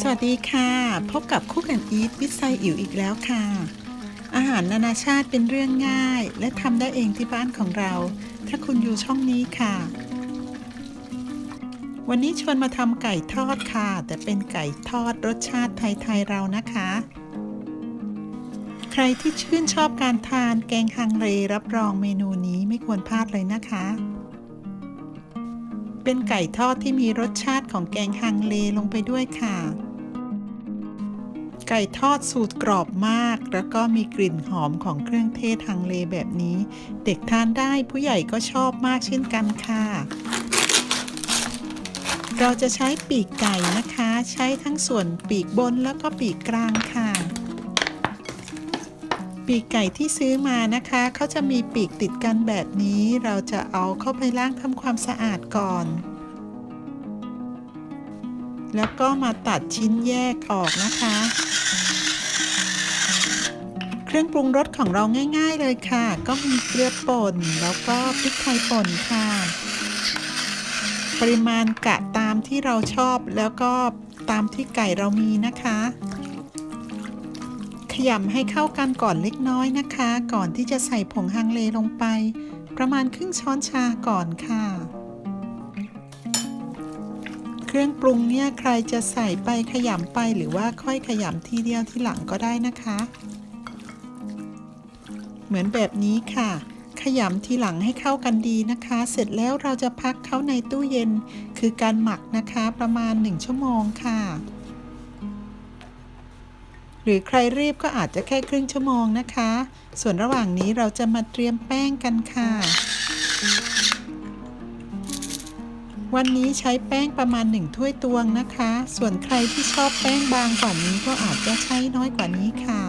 สวัสดีค่ะ พบกับคุกแอนอีทวิไซอิ๋วอีกแล้วค่ะ อาหารนานาชาติเป็นเรื่องง่าย และทำได้เองที่บ้านของเรา ถ้าคุณอยู่ช่องนี้ค่ะ วันนี้ชวนมาทำไก่ทอดค่ะ แต่เป็นไก่ทอดรสชาติไทยๆเรานะคะ ใครที่ชื่นชอบการทานแกงฮังเลรับรองเมนูนี้ไม่ควรพลาดเลยนะคะเป็นไก่ทอดที่มีรสชาติของแกงฮังเลลงไปด้วยค่ะ ไก่ทอดสูตรกรอบมาก แล้วก็มีกลิ่นหอมของเครื่องเทศฮังเลแบบนี้ เด็กทานได้ผู้ใหญ่ก็ชอบมากเช่นกันค่ะ เราจะใช้ปีกไก่นะคะ ใช้ทั้งส่วนปีกบนแล้วก็ปีกกลางค่ะ ปีกไก่ที่ซื้อมานะคะเขาจะมีปีกติดกันแบบนี้ เราจะเอาเข้าไปล้างทำความสะอาดก่อน แล้วก็มาตัดชิ้นแยกออกนะคะ เครื่องปรุงรสของเราง่าย ๆเลยค่ะ ก็มีเกลือป่นแล้วก็พริกไทยป่นค่ะ ปริมาณกะตามที่เราชอบแล้วก็ตามที่ไก่เรามีนะคะ ขยำให้เข้ากันก่อนเล็กน้อยนะคะ ก่อนที่จะใส่ผงฮังเลลงไป ประมาณครึ่งช้อนชาก่อนค่ะ รื่องปรุงเนี่ยใครจะใส่ไปขยำไปหรือว่าค่อยขยำทีเดียวที่หลังก็ได้นะคะ เหมือนแบบนี้ค่ะ ขยำทีหลังให้เข้ากันดีนะคะ เสร็จแล้วเราจะพักเขาในตู้เย็น คือการหมักนะคะประมาณ 1 ชั่วโมงค่ะ หรือใครรีบก็อาจจะแค่ครึ่งชั่วโมงนะคะ ส่วนระหว่างนี้เราจะมาเตรียมแป้งกันค่ะ วันนี้ใช้แป้งประมาณ 1 ถ้วยตวงนะคะ ส่วนใครที่ชอบแป้งบางกว่านี้ก็อาจจะใช้น้อยกว่านี้ค่ะ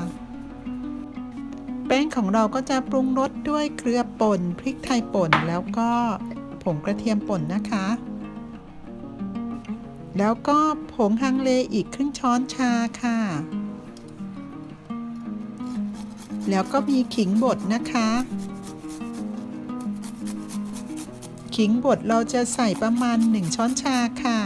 แป้งของเราก็จะปรุงรสด้วยเกลือป่นพริกไทยป่นแล้วก็ผงกระเทียมป่นนะคะ แล้วก็ผงฮังเลอีกครึ่งช้อนชาค่ะ แล้วก็มีขิงบดนะคะ ขิงบดเราจะใส่ประมาณ 1 ช้อนชาค่ะ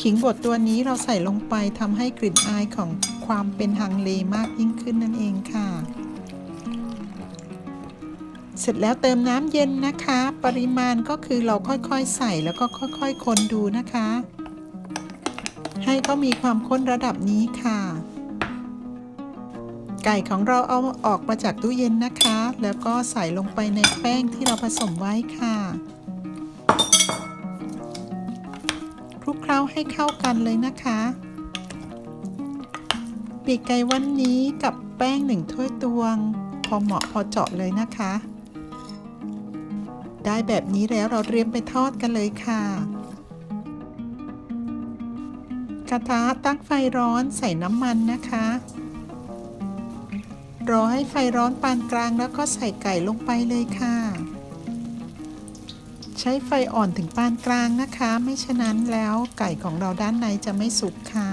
ขิงบดตัวนี้เราใส่ลงไปทำให้กลิ่นอายของความเป็นฮังเลมากยิ่งขึ้นนั่นเองค่ะ เสร็จแล้วเติมน้ำเย็นนะคะ ปริมาณก็คือเราค่อยๆใส่แล้วก็ค่อยๆ คนดูนะคะ ให้เขามีความข้นระดับนี้ค่ะไก่ของเราเอาออกมาจากตู้เย็นนะคะ แล้วก็ใส่ลงไปในแป้งที่เราผสมไว้ค่ะ ล้าให้เข้ากันเลยนะคะ ปีกไก่วันนี้กับแป้งหนึ่งถ้วยตวง พอเหมาะพอเจาะเลยนะคะ ได้แบบนี้แล้วเราเตรียมไปทอดกันเลยค่ะ กระทะตั้งไฟร้อนใส่น้ำมันนะคะ รอให้ไฟร้อนปานกลางแล้วก็ใส่ไก่ลงไปเลยค่ะ ใช้ไฟอ่อนถึงปานกลางนะคะ ไม่ฉะนั้นแล้วไก่ของเราด้านในจะไม่สุกค่ะ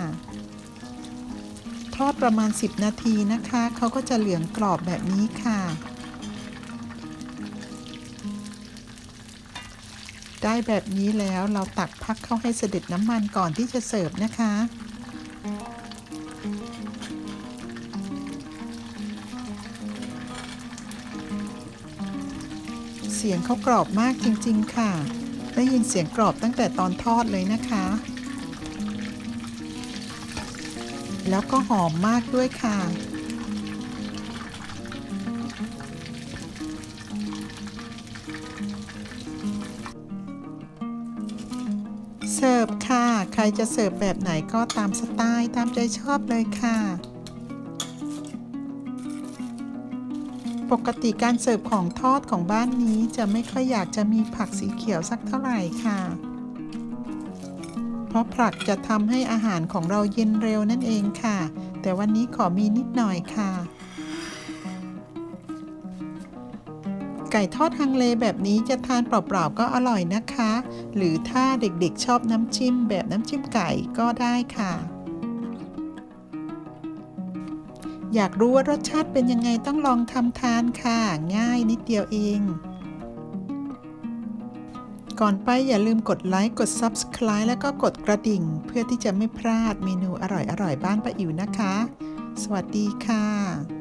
ทอดประมาณ 10 นาทีนะคะเขาก็จะเหลืองกรอบแบบนี้ค่ะ ได้แบบนี้แล้วเราตักพักเข้าให้เสด็จน้ำมันก่อนที่จะเสิร์ฟนะคะ เสียงเขากรอบมากจริงๆค่ะ ได้ยินเสียงกรอบตั้งแต่ตอนทอดเลยนะคะ แล้วก็หอมมากด้วยค่ะเสิร์ฟค่ะ ใครจะเสิร์ฟแบบไหนก็ตามสไตล์ตามใจชอบเลยค่ะ ปกติการเสิร์ฟของทอดของบ้านนี้จะไม่ค่อยอยากจะมีผักสีเขียวสักเท่าไหร่ค่ะ เพราะผักจะทำให้อาหารของเราเย็นเร็วนั่นเองค่ะ แต่วันนี้ขอมีนิดหน่อยค่ะ ไก่ทอดฮังเลแบบนี้จะทานเปล่าๆก็อร่อยนะคะ หรือถ้าเด็กๆชอบน้ำจิ้มแบบน้ำจิ้มไก่ก็ได้ค่ะ อยากรู้ว่ารสชาติเป็นยังไงต้องลองทำทานค่ะ ง่ายนิดเดียวเอง ก่อนไปอย่าลืมกดไลค์ กด Subscribe แล้วก็กดกระดิ่ง เพื่อที่จะไม่พลาดเมนูอร่อยๆบ้านป้าอิ๋วนะคะ สวัสดีค่ะ